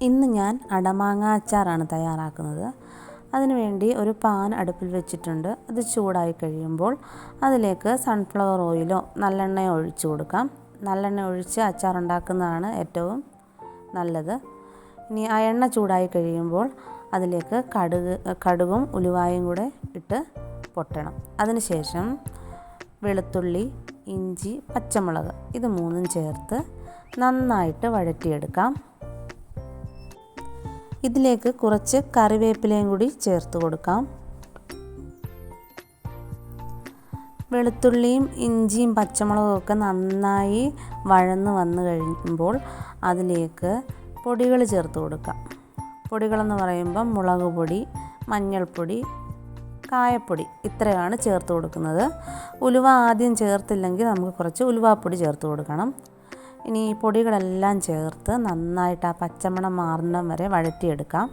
ഇന്ന് ഞാൻ അടമാങ്ങ അച്ചാറാണ് തയ്യാറാക്കുന്നത്. അതിനുവേണ്ടി ഒരു പാൻ അടുപ്പിൽ വെച്ചിട്ടുണ്ട്. അത് ചൂടായി കഴിയുമ്പോൾ അതിലേക്ക് സൺഫ്ലവർ ഓയിലോ നല്ലെണ്ണയോ ഒഴിച്ചു കൊടുക്കാം. നല്ലെണ്ണ ഒഴിച്ച് അച്ചാർ ഉണ്ടാക്കുന്നതാണ് ഏറ്റവും നല്ലത്. ഇനി ആ എണ്ണ ചൂടായി കഴിയുമ്പോൾ അതിലേക്ക് കടുക് കടുകും ഉലുവായും കൂടെ ഇട്ട് പൊട്ടണം. അതിനുശേഷം വെളുത്തുള്ളി ഇഞ്ചി പച്ചമുളക് ഇത് മൂന്നും ചേർത്ത് നന്നായിട്ട് വഴറ്റിയെടുക്കാം. ഇതിലേക്ക് കുറച്ച് കറിവേപ്പിലയും കൂടി ചേർത്ത് കൊടുക്കാം. വെളുത്തുള്ളിയും ഇഞ്ചിയും പച്ചമുളകും ഒക്കെ നന്നായി വഴന്ന് വന്നു കഴിയുമ്പോൾ അതിലേക്ക് പൊടികൾ ചേർത്ത് കൊടുക്കാം. പൊടികളെന്ന് പറയുമ്പം മുളക് പൊടി മഞ്ഞൾപ്പൊടി കായപ്പൊടി ഇത്രയാണ് ചേർത്ത് കൊടുക്കുന്നത്. ഉലുവ ആദ്യം ചേർത്തില്ലെങ്കിൽ നമുക്ക് കുറച്ച് ഉലുവാപ്പൊടി ചേർത്ത് കൊടുക്കണം. ഇനി ഈ പൊടികളെല്ലാം ചേർത്ത് നന്നായിട്ട് ആ പച്ചമണം മാറുന്ന വരെ വഴറ്റിയെടുക്കാം.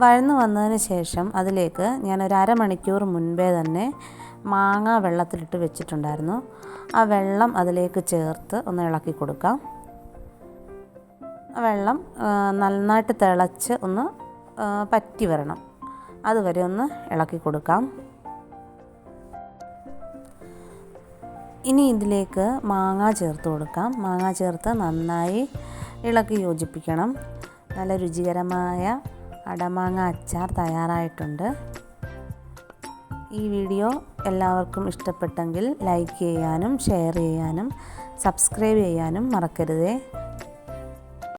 വഴന്നു വന്നതിന് ശേഷം അതിലേക്ക് ഞാൻ ഒരു അരമണിക്കൂർ മുൻപേ തന്നെ മാങ്ങ വെള്ളത്തിലിട്ട് വെച്ചിട്ടുണ്ടായിരുന്നു. ആ വെള്ളം അതിലേക്ക് ചേർത്ത് ഒന്ന് ഇളക്കി കൊടുക്കാം. വെള്ളം നന്നായിട്ട് തിളച്ച് ഒന്ന് പറ്റി വരണം. അതുവരെ ഒന്ന് ഇളക്കി കൊടുക്കാം. ഇനി ഇതിലേക്ക് മാങ്ങ ചേർത്ത് കൊടുക്കാം. മാങ്ങ ചേർത്ത് നന്നായി ഇളക്കി യോജിപ്പിക്കണം. നല്ല രുചികരമായ അടമാങ്ങ അച്ചാർ തയ്യാറായിട്ടുണ്ട്. ഈ വീഡിയോ എല്ലാവർക്കും ഇഷ്ടപ്പെട്ടെങ്കിൽ ലൈക്ക് ചെയ്യാനും ഷെയർ ചെയ്യാനും സബ്സ്ക്രൈബ് ചെയ്യാനും മറക്കരുതേ.